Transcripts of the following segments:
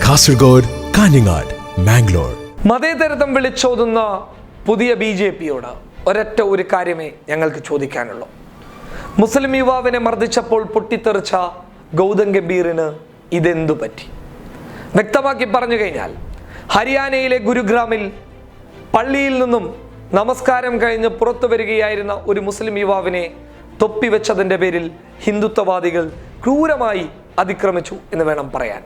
കാസർഗോഡ് കാഞ്ഞങ്ങാട് മാംഗ്ലൂർ മതേതരത്വം വിളിച്ചോതുന്ന പുതിയ ബി ജെ പിയോട് ഒരൊറ്റ ഒരു കാര്യമേ ഞങ്ങൾക്ക് ചോദിക്കാനുള്ളൂ. മുസ്ലിം യുവാവിനെ മർദ്ദിച്ചപ്പോൾ പൊട്ടിത്തെറിച്ച ഗൗതം ഗംഭീറിന് ഇതെന്തു പറ്റി? വ്യക്തമാക്കി പറഞ്ഞു കഴിഞ്ഞാൽ ഹരിയാനയിലെ ഗുരുഗ്രാമിൽ പള്ളിയിൽ നിന്നും നമസ്കാരം കഴിഞ്ഞ് പുറത്തു വരികയായിരുന്ന ഒരു മുസ്ലിം യുവാവിനെ തൊപ്പിവെച്ചതിന്റെ പേരിൽ ഹിന്ദുത്വവാദികൾ ക്രൂരമായി അതിക്രമിച്ചു എന്ന് വേണം പറയാൻ.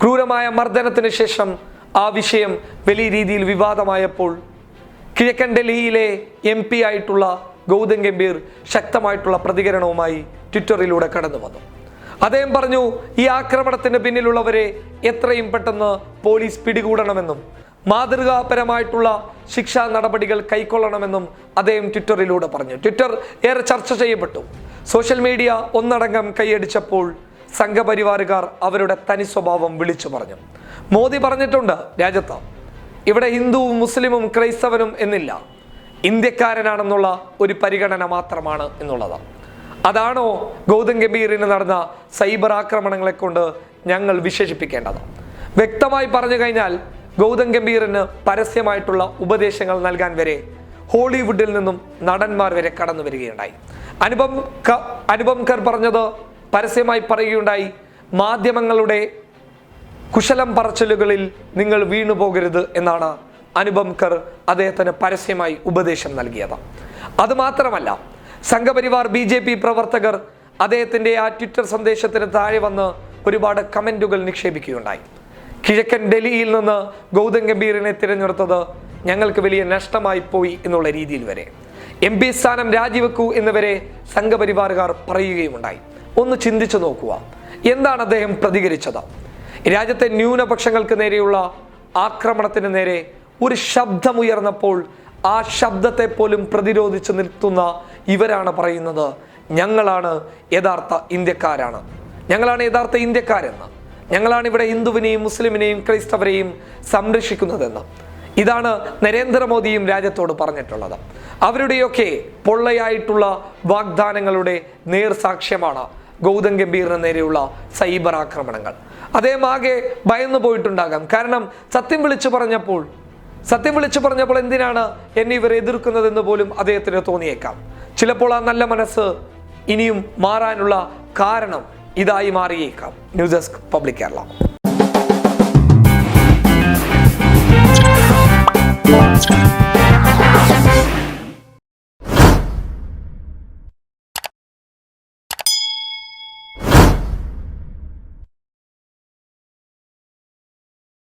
ക്രൂരമായ മർദ്ദനത്തിന് ശേഷം ആ വിഷയം വലിയ രീതിയിൽ വിവാദമായപ്പോൾ കിഴക്കൻ ഡൽഹിയിലെ എം പി ആയിട്ടുള്ള ഗൗതം ഗംഭീർ ശക്തമായിട്ടുള്ള പ്രതികരണവുമായി ട്വിറ്ററിലൂടെ കടന്നു വന്നു. അദ്ദേഹം പറഞ്ഞു ഈ ആക്രമണത്തിന് പിന്നിലുള്ളവരെ എത്രയും പെട്ടെന്ന് പോലീസ് പിടികൂടണമെന്നും മാതൃകാപരമായിട്ടുള്ള ശിക്ഷാ നടപടികൾ കൈക്കൊള്ളണമെന്നും അദ്ദേഹം ട്വിറ്ററിലൂടെ പറഞ്ഞു. ട്വിറ്റർ ഏറെ ചർച്ച ചെയ്യപ്പെട്ടു. സോഷ്യൽ മീഡിയ ഒന്നടങ്കം കൈയടിച്ചപ്പോൾ സംഘപരിവാറുകാർ അവരുടെ തനി സ്വഭാവം വിളിച്ചു പറഞ്ഞു. മോദി പറഞ്ഞിട്ടുണ്ട് രാജ്യത്ത് ഇവിടെ ഹിന്ദുവും മുസ്ലിമും ക്രൈസ്തവനും എന്നില്ല. ഇന്ത്യക്കാരനാണെന്നുള്ള ഒരു പരിഗണന മാത്രമാണ് എന്നുള്ളത്. അതാണോ ഗൗതം ഗംഭീറിന് നടന്ന സൈബർ ആക്രമണങ്ങളെ കൊണ്ട് ഞങ്ങൾ വിശേഷിപ്പിക്കേണ്ടത്? വ്യക്തമായി പറഞ്ഞു കഴിഞ്ഞാൽ ഗൗതം ഗംഭീറിന് പരസ്യമായിട്ടുള്ള ഉപദേശങ്ങൾ നൽകാൻ വരെ ഹോളിവുഡിൽ നിന്നും നടന്മാർ വരെ കടന്നു വരികയുണ്ടായി. അനുപം അനുപം ഖർ പറഞ്ഞത് പരസ്യമായി പറയുകയുണ്ടായി. മാധ്യമങ്ങളുടെ കുശലം പറച്ചിലുകളിൽ നിങ്ങൾ വീണു പോകരുത് എന്നാണ് അനുപം കർ അദ്ദേഹത്തിന് പരസ്യമായി ഉപദേശം നൽകിയത്. അതുമാത്രമല്ല സംഘപരിവാർ ബി ജെ പി പ്രവർത്തകർ അദ്ദേഹത്തിന്റെ ആ ട്വിറ്റർ സന്ദേശത്തിന് താഴെ വന്ന് ഒരുപാട് കമന്റുകൾ നിക്ഷേപിക്കുകയുണ്ടായി. കിഴക്കൻ ഡൽഹിയിൽ നിന്ന് ഗൗതം ഗംഭീറിനെ തിരഞ്ഞെടുത്തത് ഞങ്ങൾക്ക് വലിയ നഷ്ടമായി പോയി എന്നുള്ള രീതിയിൽ വരെ. എം പി സ്ഥാനം രാജിവെക്കൂ എന്നിവരെ സംഘപരിവാറുകാർ പറയുകയുമുണ്ടായി. ഒന്ന് ചിന്തിച്ചു നോക്കുക. എന്താണ് അദ്ദേഹം പ്രതികരിച്ചത്? രാജ്യത്തെ ന്യൂനപക്ഷങ്ങൾക്ക് നേരെയുള്ള ആക്രമണത്തിന് നേരെ ഒരു ശബ്ദമുയർന്നപ്പോൾ ആ ശബ്ദത്തെ പോലും പ്രതിരോധിച്ച് നിർത്തുന്ന ഇവരാണ് പറയുന്നത്. ഞങ്ങളാണ് യഥാർത്ഥ ഇന്ത്യക്കാരാണ്. ഞങ്ങളാണ് യഥാർത്ഥ ഇന്ത്യക്കാരെന്ന്. ഞങ്ങളാണ് ഇവിടെ ഹിന്ദുവിനെയും മുസ്ലിമിനെയും ക്രൈസ്തവരെയും സംരക്ഷിക്കുന്നതെന്ന്. ഇതാണ് നരേന്ദ്രമോദിയും രാജ്യത്തോട് പറഞ്ഞിട്ടുള്ളത്. അവരുടെയൊക്കെ പൊള്ളയായിട്ടുള്ള വാഗ്ദാനങ്ങളുടെ നേർസാക്ഷ്യമാണ് ഗൗതം ഗംഭീറിന് നേരെയുള്ള സൈബർ ആക്രമണങ്ങൾ. അദ്ദേഹം ആകെ ഭയന്നു പോയിട്ടുണ്ടാകാം. കാരണം സത്യം വിളിച്ചു പറഞ്ഞപ്പോൾ സത്യം വിളിച്ചു പറഞ്ഞപ്പോൾ എന്തിനാണ് എന്നെ ഇവർ എതിർക്കുന്നതെന്ന് പോലും അദ്ദേഹത്തിന് തോന്നിയേക്കാം. ചിലപ്പോൾ ആ നല്ല മനസ്സ് ഇനിയും മാറാനുള്ള കാരണം ഇതായി മാറിയേക്കാം. News desk public Kerala.